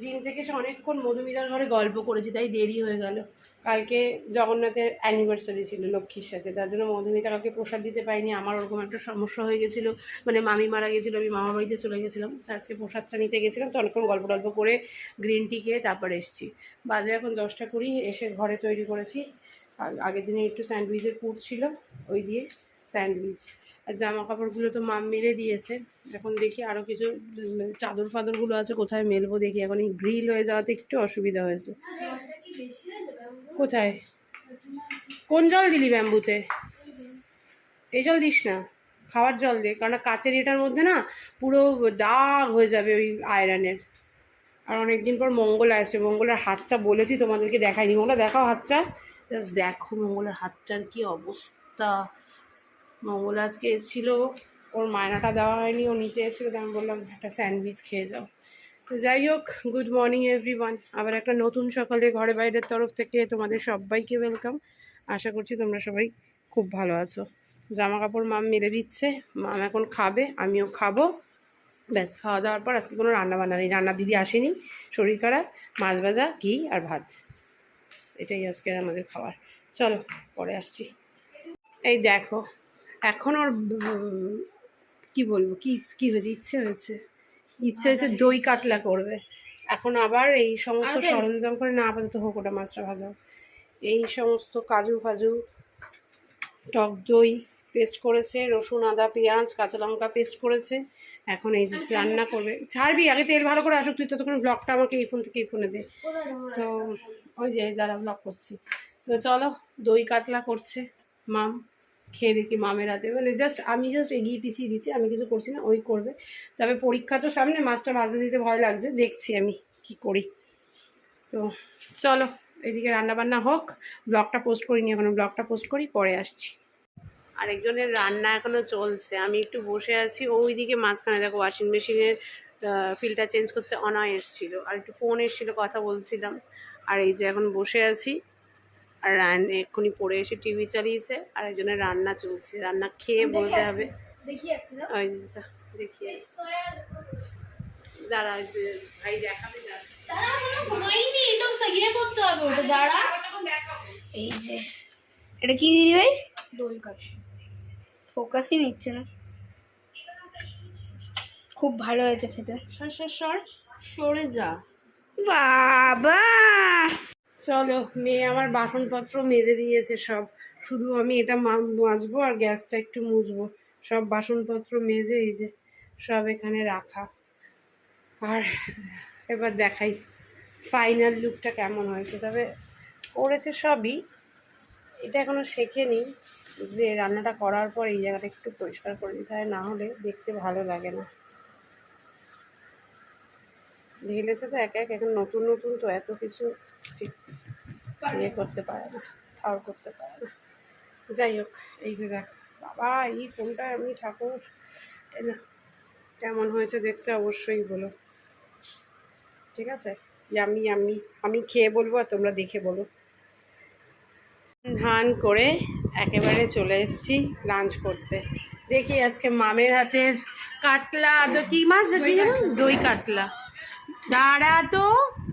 Gym থেকে এসে অনেকক্ষণ মধুমিতার ঘরে গল্প করেছি, তাই দেরি হয়ে গেল। কালকে জগন্নাথের অ্যানিভার্সারি ছিল লক্ষ্মীর সাথে, তার জন্য মধুমিতা কালকে প্রসাদ দিতে পারিনি। আমার ওরকম একটা সমস্যা হয়ে গেছিল মানে মামি মারা গেছিল, আমি মামা বাড়িতে চলে গেছিলাম আজকে প্রসাদটা নিতে গেছিলাম, তো অনেকক্ষণ গল্প টল্প করে গ্রিন টি খেয়ে তারপর এসেছি। বাজে এখন দশটা কুড়ি, এসে ঘরে তৈরি করেছি। আগের দিনে একটু স্যান্ডউইচের পুর ছিল, ওই দিয়ে স্যান্ডউইচ আর জামা কাপড়গুলো তো মাম মেলে দিয়েছে। এখন দেখি আরও কিছু চাদর ফাদরগুলো আছে, কোথায় মেলবো দেখি। এখন এই গ্রিল হয়ে যাওয়াতে একটু অসুবিধা হয়েছে। কোথায়? কোন জল দিলি ব্যাম্বুতে? এই জল দিস না। খাওয়ার জল দে, কারণ কাচের এটার মধ্যে না পুরো দাগ হয়ে যাবে ওই আয়রনের। আর অনেকদিন পর মঙ্গল আসছে, মঙ্গলের হাতটা বলেছি, তোমাদেরকে দেখাইনি। মঙ্গলা, দেখাও হাতটা। জাস্ট দেখো মঙ্গলের হাতটার কি অবস্থা। মঙ্গল আজকে এসেছিল ওর মায়নাটা দেওয়া হয়নি, ও নিতে এসেছিল আমি বললাম, একটা স্যান্ডউইচ খেয়ে যাও। তো যাই হোক গুড মর্নিং এভরিওয়ান আবার একটা নতুন সকালে ঘরে বাইরের তরফ থেকে তোমাদের সবাইকে ওয়েলকাম আশা করছি তোমরা সবাই খুব ভালো আছো। জামা কাপড় মাম মেরে দিচ্ছে, মাম এখন খাবে, আমিও খাব। ব্যাস, খাওয়া দাওয়ার পর আজকে কোনো রান্না বান্না নেই। রান্না দিদি আসেনি, শরীর খারাপ, মাছ ভাজা, ঘি আর ভাত। এটাই আজকে আমাদের খাবার। চলো, পরে আসছি। এই দেখো, এখন ওর কি বলব? কি কি হয়েছে? ইচ্ছে হয়েছে। ইচ্ছে হয়েছে দই কাতলা করবে। এখন আবার এই সমস্ত সরঞ্জাম করে না আপাতত হোক ওটা মাছটা ভাজা এই সমস্ত কাজু ফাজু টক দই পেস্ট করেছে রসুন আদা পেঁয়াজ কাঁচা লঙ্কা পেস্ট করেছে। এখন এই যে রান্না করবে। ছাড়বি আগে তেল ভালো করে আসুক তুই ততক্ষণ ব্লগটা আমাকে এই ফোন থেকে এই ফোনে দে। তো ওই যে দাঁড়া ব্লগ করছি। তো চলো দই কাতলা করছে মাম। খেয়ে দেখি মামের হাতে। মানে জাস্ট আমি জাস্ট এগিয়ে পিছিয়ে দিচ্ছি, আমি কিছু করছি না, ওই করবে। তবে পরীক্ষা তো সামনে, মাছটা ভাজতে দিতে ভয় লাগছে, দেখছি আমি কি করি। তো চলো, এদিকে রান্না বান্না হোক ব্লগটা পোস্ট করিনি এখনও ব্লগটা পোস্ট করি, পরে আসছি। আরেকজনের রান্না এখনও চলছে, আমি একটু বসে আছি ওইদিকে মাঝখানে, দেখো ওয়াশিং মেশিনের ফিল্টার চেঞ্জ করতে অনয় এসেছিল আর একটু ফোন এসেছিল, কথা বলছিলাম। আর এই যে এখন বসে আছি আর রান এক্ষুনি পড়ে এসে টিভি চালিয়েছে আর একজনের রান্না চলছে। রান্না খেয়ে বলতে হবে। দেখি দাঁড়া ভাই দেখাবে এই যে এটা কি দিদি ভাই? দই কাঠি ফোকাসই নিচ্ছে না। খুব ভালো হয়েছে খেতে। সর সর সর সরে যা। বাবা! চলো, মেয়ে আমার বাসনপত্র মেজে দিয়েছে সব। শুধু আমি এটা মাজবো আর গ্যাসটা একটু মুছবো। সব বাসনপত্র মেজে এই যে সব এখানে রাখা। আর এবার দেখাই ফাইনাল লুকটা কেমন হয়েছে। তবে করেছে সবই। এটা এখনও শেখেনি যে রান্নাটা করার পর এই জায়গাটা একটু পরিষ্কার করে দিতে হয়, না হলে দেখতে ভালো লাগে না। ঢেলেছে তো এক এক এখন নতুন নতুন তো এত কিছু ঠিক ইয়ে করতে পারে না ঠাউর করতে পারে না। যাই হোক, এই যে দেখ, বাবা, এই ফোনটা আমি ঠাকুর কেমন হয়েছে দেখতে অবশ্যই বলো। ঠিক আছে? আমি আমি আমি খেয়ে বলব আর তোমরা দেখে বলো। ধান করে একেবারে চলে এসেছি লাঞ্চ করতে। দেখি আজকে মামের হাতের কাতলা কি মাছ? দই কাতলা দাঁড়া তো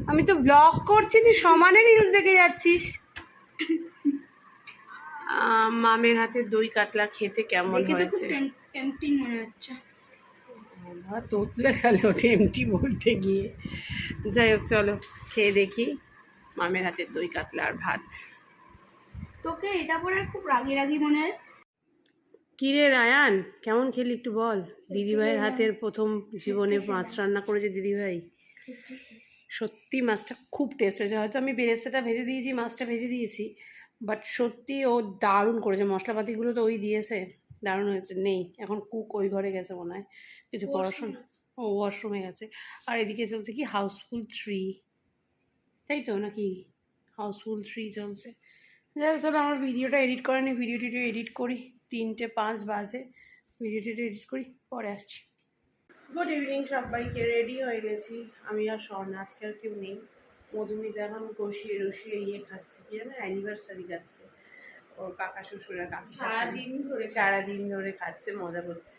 আমি তো ব্লগ করছি তুই সমানে রিলস দেখে যাচ্ছিস। মামের হাতে দই কাতলা খেতে কেমন হয়েছে? টেম্পটিং মনে হচ্ছে। তোতলে গেল বলতে গিয়ে। যাই হোক চলো খেয়ে দেখি মামের হাতের দই কাতলা আর ভাত। তোকে এটা পরে খুব রাগি রাগি মনে হয়। কিরে রায়ান কেমন খেলি একটু বল? দিদিভাইয়ের হাতের প্রথম জীবনে মাছ রান্না করেছে দিদিভাই। সত্যি মাছটা খুব টেস্ট হয়েছে। হয়তো আমি বেরেস্তাটা ভেজে দিয়েছি মাছটা ভেজে দিয়েছি বাট সত্যি ও দারুণ করেছে। মশলাপাতিগুলো তো ওই দিয়েছে দারুণ হয়েছে। নেই এখন কুক ওই ঘরে গেছে মনে হয়। কিছু পড়াশোনা ও ওয়াশরুমে গেছে। আর এদিকে চলছে কি? হাউসফুল থ্রি তাই তো নাকি? হাউসফুল থ্রি চলছে। যাই হোক, চলো আমার ভিডিওটা এডিট করে নি। ভিডিও টিডিও এডিট করি। তিনটে পাঁচ বাজে। ভিডিও টিডিও এডিট করি পরে আসছি। গুড ইভিনিং সবাইকে রেডি হয়ে গেছি। আমি আর স্বর্ণ আজকে আর কেউ নেই। মধুমিতা এখন কষিয়ে রসিয়ে ইয়ে খাচ্ছে কি জানো অ্যানিভার্সারি যাচ্ছে ওর কাকা শ্বশুরের কাছে সারাদিন ধরে সারাদিন ধরে খাচ্ছে মজা করছে।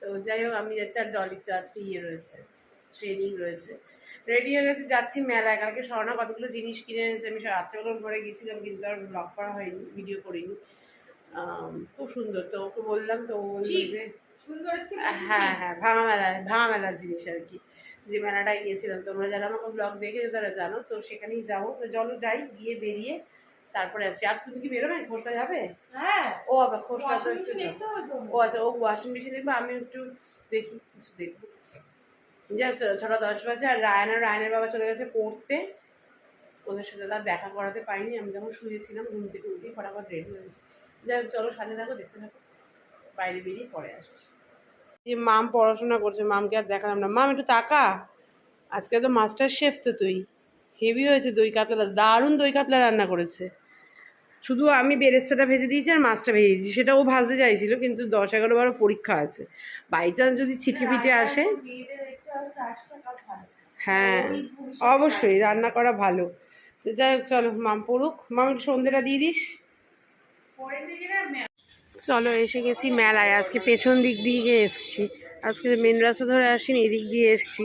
তো যাই হোক আমি যাচ্ছি আর ডলির তো আজকে ইয়ে রয়েছে ট্রেনিং রয়েছে। রেডি হয়ে গেছে যাচ্ছি মেলায়। কালকে স্বর্ণা কতগুলো জিনিস কিনে এনেছে আমি রাত্রেবেলার পরে গেছিলাম কিন্তু আর ব্লগ করা হয়নি ভিডিও করিনি। খুব সুন্দর তো ওকে বললাম তো ও বলল যে হ্যাঁ হ্যাঁ ভাঙা মেলায় ভাঙা মেলার জিনিস আর কি। যে মেলাটায় গিয়েছিলাম তোমরা যারা আমাকে ব্লগ দেখেছ তারা জানো তো সেখানেই যাব। তো চলো যাই গিয়ে বেরিয়ে তারপরে আসছি আর তুমি কি বেরোবে খোসটা যাবে? হ্যাঁ ও আবার খোসটা ও আচ্ছা ও ওয়াশিং মেশিন দেখব আমি একটু দেখি কিছু দেখব। যা ছটা দশ বাজে আর রায়ন রায়নের বাবা চলে গেছে পড়তে। ওদের সাথে তার দেখা করাতে পারিনি আমি যখন শুয়েছিলাম ঘুম থেকে উঠে ফটাফট রেডি হয়েছে। যাই হোক চলো সাথে থাকো দেখতে থাকো। বাইরে বেরিয়ে পরে আসছি। যে মাম পড়াশোনা করছে মামকে আর দেখালাম না। মাম একটু তাকা। আজকে তো মাস্টার শেফ তো তুই। হেভি হয়েছে দই কাতলা দারুণ দই কাতলা রান্না করেছে। শুধু আমি বেরেস্তাটা ভেজে দিয়েছি আর মাছটা ভেজে দিয়েছি। সেটা ও ভাজতে চাইছিল কিন্তু দশ এগারো বারো পরীক্ষা আছে। বাই চান্স যদি ছিটকে ফিটে আসে। হ্যাঁ অবশ্যই রান্না করা ভালো। তো যাই হোক চলো মাম পড়ুক। মাম একটু সন্ধ্যেটা দিয়ে দিস। চলো এসে গেছি মেলায়। আজকে পেছন দিক দিয়ে এসছি। আজকে মেন রাস্তা ধরে আসিনি, এদিক দিয়ে এসছি।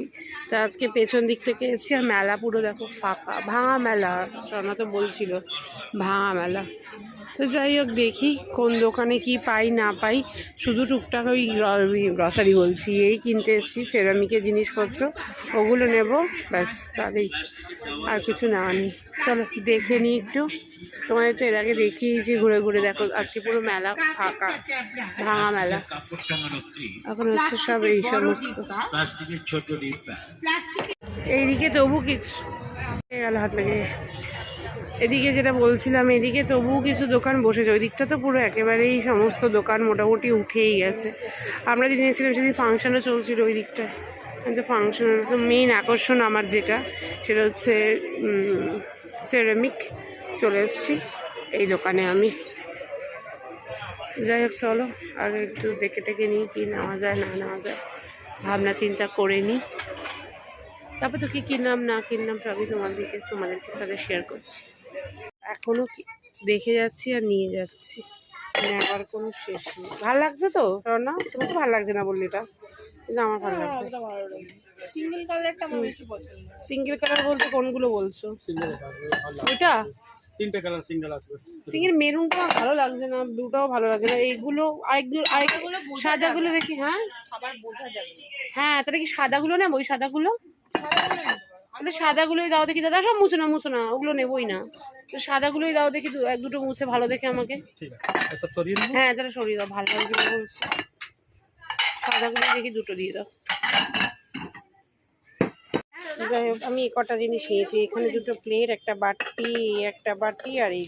তো আজকে পেছন দিক থেকে এসছি আর মেলা পুরো দেখো ফাঁকা। ভাঙা মেলা। শর্মা তো বলছিল। ভাঙা মেলা। তো যাই হোক দেখি কোন দোকানে কি পাই না পাই। শুধু টুকটাক ওই গ্রসারি বলছি এই কিনতে এসছি সেরামিকের জিনিসপত্র। ওগুলো নেব ব্যাস তাহলেই। আর কিছু না নেই চলো দেখে নিই একটু। তোমাদের তো এর আগে দেখিয়েছি ঘুরে ঘুরে দেখো আজকে পুরো মেলা ফাঁকা ভাঙা মেলা। এখন হচ্ছে সব এই সমস্ত। এইদিকে তবু কিছু। গেল হাত লেগে এদিকে যেটা বলছিলাম, এদিকে তবুও কিছু দোকান বসেছে। ওই দিকটা তো পুরো একেবারেই সমস্ত দোকান মোটামুটি উঠেই গেছে। আমরা যেদিন এসেছিলাম সেদিন ফাংশনও চলছিল ওই দিকটায় কিন্তু ফাংশন, তো মেইন আকর্ষণ আমার যেটা, সেটা হচ্ছে সেরামিক চলে এসেছি। এই দোকানে আমি। যাই হোক, চলো আগে একটু দেখে টেকে নিই কি নেওয়া যায়, না নেওয়া যায়। ভাবনা, চিন্তা করে নিই। তারপর তো কি কিনলাম, না কিনলাম, সবই তোমাদেরকে, তোমাদের সাথে শেয়ার করছি। এখনও দেখে যাচ্ছি আর নিয়ে যাচ্ছি। নেওয়ার কোনো শেষ নেই। ভালো লাগছে তো? না তোমার তো ভালো লাগছে না বললি এটা? কিন্তু আমার ভালো লাগছে। সিঙ্গেল কালারটা আমার বেশি পছন্দ। সিঙ্গেল কালার বলতে কোনগুলো বলছো? ওইটা? তিনটে কালার সিঙ্গেল আসবে। সিঙ্গেল মেরুনটা ভালো লাগছে না ব্লুটাও ভালো লাগছে না। এইগুলো আরেকগুলো আরেক সাদাগুলো দেখি হ্যাঁ? খাবার বোঝা যাবে হ্যাঁ তাহলে কি সাদাগুলো নেব? ওই সাদাগুলো? তাহলে সাদাগুলোই দাও দেখি। দাদা সব মুছো না মুছো না ওগুলো নেবই না। তো সাদাগুলোই দাও দেখি দু- এক দুটো মুছে ভালো দেখে আমাকে। ঠিক আছে। এসব সরিয়ে নেব? হ্যাঁ তাহলে সরিয়ে দাও ভালো লাগছে বলছি। সাদাগুলো দেখি দুটো দিয়ে দাও। যাই হোক আমি কটা জিনিস নিয়েছি। এখানে দুটো প্লেট একটা বাটি একটা বাটি আর এই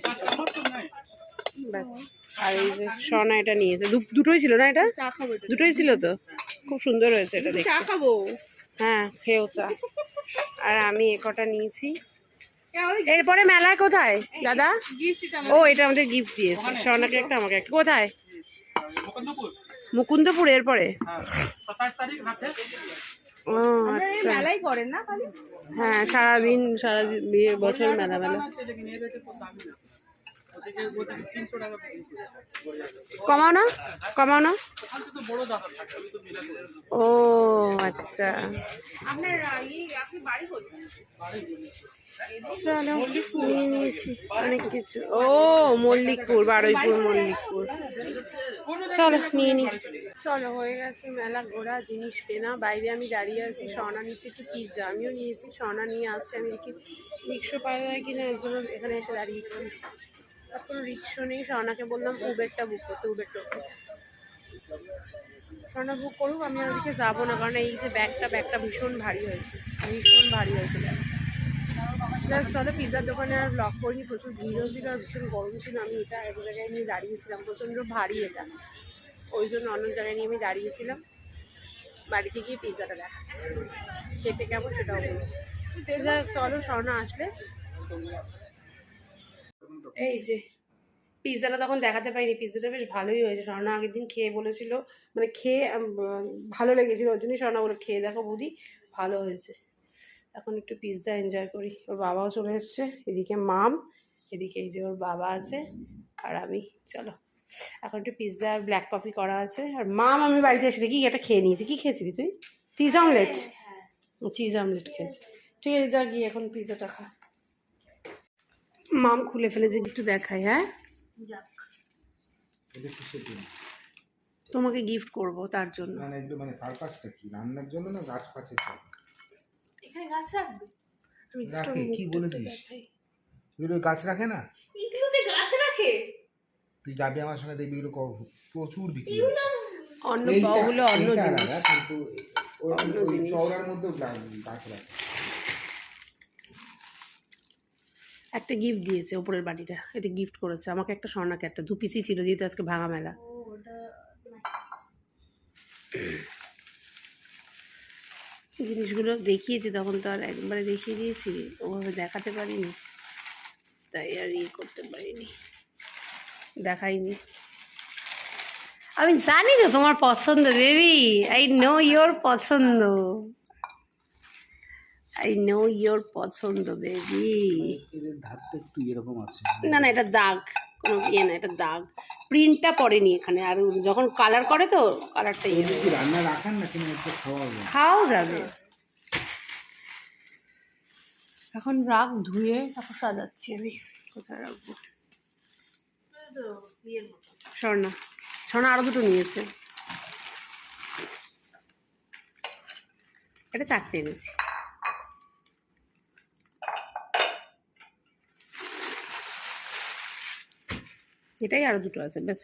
ব্যাস। আর এই যে সোনা এটা নিয়েছে। দু- দুটোই ছিল না এটা? দুটোই ছিল তো? খুব সুন্দর হয়েছে এটা চা খাব। হ্যাঁ খেয়েও চা। আর আমি এ কটা নিয়েছি। এরপরে মেলায় কোথায়, দাদা? ও, এটা আমাদের গিফট দিয়েছে। স্বর্ণাকে একটা, আমাকে একটা। কোথায়? মুকুন্দপুর, এরপরে? ও আচ্ছা। হ্যাঁ সারাদিন, সারা বছর মেলা মেলা কমাও না কমাও না। ও আচ্ছা। আপনার ইয়ে আপনি বাড়ি কোথায়? চলো নিয়ে নিয়েছি অনেক কিছু। ও মল্লিকপুর বারুইপুর মল্লিকপুর। চলো নিয়ে নি। চলো হয়ে গেছে মেলা ঘোরা জিনিস কেনা। বাইরে আমি দাঁড়িয়ে আছি স্বর্ণা নিচ্ছি একটু পিৎজা আমিও নিয়েছি স্বর্ণা নিয়ে আসছে। আমি দেখি রিক্সা পাওয়া যায় কিনা এর জন্য এখানে এসে দাঁড়িয়েছিলাম তারপর রিক্সা নেই। স্বর্ণাকে বললাম উবেরটা বুক করতে উবের টোকে স্বর্ণা বুক করুক, আমি ওদিকে যাব না, কারণ এই যে ব্যাগটা ব্যাগটা ভীষণ ভারী হয়েছে। ভীষণ ভারী হয়েছে ব্যাগ চলো পিৎজার দোকানে আর ব্লক করিনি, প্রচুর ভিড় হয়েছিল আর ভীষণ গরম ছিল। আমি এটা এক জায়গায় নিয়ে দাঁড়িয়েছিলাম, প্রচণ্ড ভারী এটা। ওই জন্য অন্য জায়গায় নিয়ে আমি দাঁড়িয়েছিলাম। বাড়িতে গিয়ে পিৎজাটা দেখাচ্ছি। খেতে কেমন সেটাও বলছি। যাক, চলো স্বর্ণ আসলে এই যে পিৎজাটা তখন দেখাতে পাইনি পিৎজাটা বেশ ভালোই হয়েছে। স্বর্ণ আগের দিন খেয়ে বলেছিল মানে খেয়ে ভালো লেগেছিল ওই জন্যই স্বর্ণ বলে খেয়ে দেখো বৌদি ভালো হয়েছে। এখন একটু পিৎজা এনজয় করি। ওর বাবাও চলে এসছে এদিকে মাম এদিকে এই যে ওর বাবা আছে আর আমি। চলো এখন একটু পিৎজা আর ব্ল্যাক কফি করা আছে। আর মাম আমি বাড়িতে এসে দেখি এটা খেয়ে নিয়েছি। কি খেয়েছিলি তুই? চিজ অমলেট চিজ অমলেট খেয়েছি। ঠিক আছে যা গিয়ে এখন পিজাটা খা। মাম খুলে ফেলে ফেলেছে একটু দেখাই হ্যাঁ? তোমাকে গিফট করব তার জন্য। মানে এগুলো মানে পারপাসটা কি? রান্নার জন্য না গাছ পাচের জন্য? এখানে গাছ রাখবে? রাখে, কি বলেছিস? দেখাই। এগুলো গাছ রাখে না? এগুলোতে গাছ রাখে? তুই যাবি আমার সঙ্গে দেখবি এগুলো প্রচুর বিক্রি অন্য বাহুগুলো অন্য জিনিস। কিন্তু ওই-। চওড়ার মধ্যেও গাছ রাখে। একটা গিফট দিয়েছে ওপরের বাড়িটা এটা গিফট করেছে। আমাকে একটা স্বর্ণাকে একটা দু পিসি ছিল যেহেতু আজকে ভাঙা মেলা। জিনিসগুলো দেখিয়েছি তখন তো আর একবারে দেখিয়ে দিয়েছি ওভাবে দেখাতে পারিনি। তাই আর ইয়ে করতে পারিনি দেখাইনি। আমি জানি তো তোমার পছন্দ বেবি আই নো ইয়োর পছন্দ। আই নো ইয়োর পছন্দ বেবি এদের ধারটা একটু এরকম আছে। না না এটা দাগ। কোনো ইয়ে না এটা দাগ। প্রিন্টটা পড়েনি এখানে। আর যখন কালার করে তো কালারটা ইয়ে রান্না রাখান না কিনা একটু খাওয়া খাওয়াও যাবে। এখন রাগ ধুয়ে তারপর সাজাচ্ছি আমি। কোথায় রাখব? স্বর্ণা স্বর্ণা আরও দুটো নিয়েছে। এটা চারটে এনেছি। এটাই আরও দুটো আছে ব্যাস।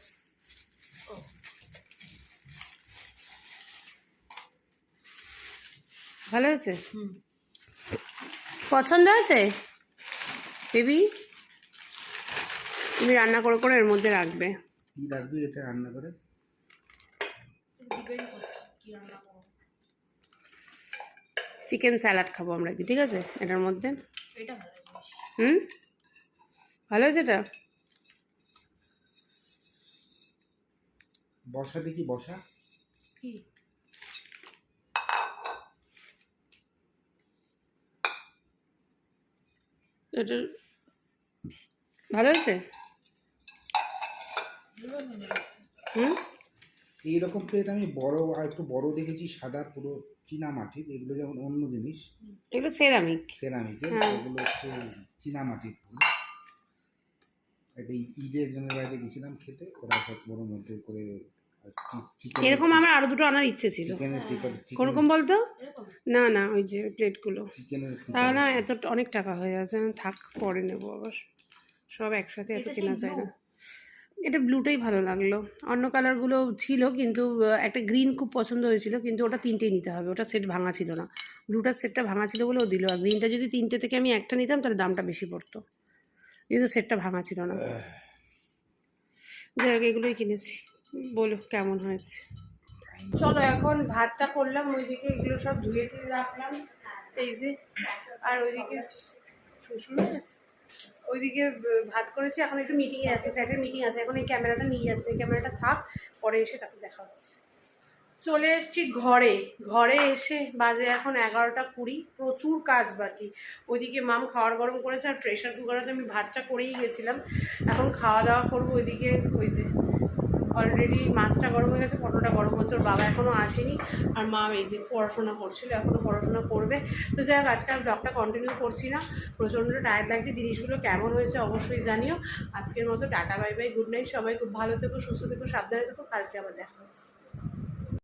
ভালো হয়েছে হুম। পছন্দ আছে? বেবি? তুমি রান্না করে করে এর মধ্যে রাখবে। কি রাখবি এটা রান্না করে? কি চিকেন স্যালাড খাব আমরা একদিন ঠিক আছে? এটার মধ্যে। এটা হুম? ভালো হয়েছে এটা? বসা দেখি বসা কি? এটা ভালো হুম? এইরকম প্লেট আমি বড় আর একটু বড় দেখেছি সাদা পুরো চীনা মাটির এগুলো যেমন অন্য জিনিস। এগুলো সেরামিক হ্যাঁ। এগুলো হচ্ছে চীনা মাটির এই ঈদের জন্য বাড়িতে গেছিলাম খেতে ওরা সব বড় মধ্যে করে এরকম আমার আরও দুটো আনার ইচ্ছে ছিল। প্রিপার বলতো? না না ওই যে প্লেটগুলো। তাও না এত অনেক টাকা হয়ে যাচ্ছে আমি থাক পরে নেব আবার। সব একসাথে এত এটা কেনা যায় না। এটা ব্লুটাই ভালো লাগল। অন্য কালারগুলো ছিল কিন্তু একটা গ্রিন খুব পছন্দ হয়েছিল কিন্তু ওটা তিনটেই নিতে হবে। ওটা সেট ভাঙা ছিল না। ব্লুটার সেটটা ভাঙা ছিল বলে ও দিল। আর গ্রিনটা যদি তিনটে থেকে আমি একটা নিতাম তাহলে দামটা বেশি পড়তো। কিন্তু সেটটা ভাঙা ছিল না। যাই হোক, এগুলোই কিনেছি। বলো, কেমন হয়েছে? চলো, এখন ভাতটা করলাম, ওইদিকে এগুলো সব ধুয়ে টুয়ে রাখলাম। এই যে, আর ওইদিকে ওইদিকে ভাত করেছি। এখন একটু মিটিংয়ে আছে ফ্ল্যাটের মিটিং আছে। এখন এই ক্যামেরাটা নিয়ে যাচ্ছে ক্যামেরাটা থাক, পরে এসে তাকে দেখা হচ্ছে। চলে এসেছি ঘরে। ঘরে এসে বাজে এখন এগারোটা কুড়ি, প্রচুর কাজ বাকি। ওইদিকে মাম খাওয়ার গরম করেছে আর প্রেশার কুকারে তো আমি ভাতটা করেই গেছিলাম। এখন খাওয়া দাওয়া করব ওইদিকে ওই যে অলরেডি মাছটা গরম হয়ে গেছে পটোটা গরম হচ্ছে, ওর বাবা এখনও আসেনি। আর মা এই যে পড়াশোনা করছিল এখনও পড়াশোনা করবে। তো যাই হোক, আজকে আর ব্লগটা কন্টিনিউ করছি না। প্রচণ্ড টায়ার্ড লাগছে, জিনিসগুলো কেমন হয়েছে অবশ্যই জানিও। আজকের মতো tata bye bye good night সবাই খুব ভালো থেকো, সুস্থ থেকো, সাবধানে থেকো, কালকে আবার দেখা হচ্ছে।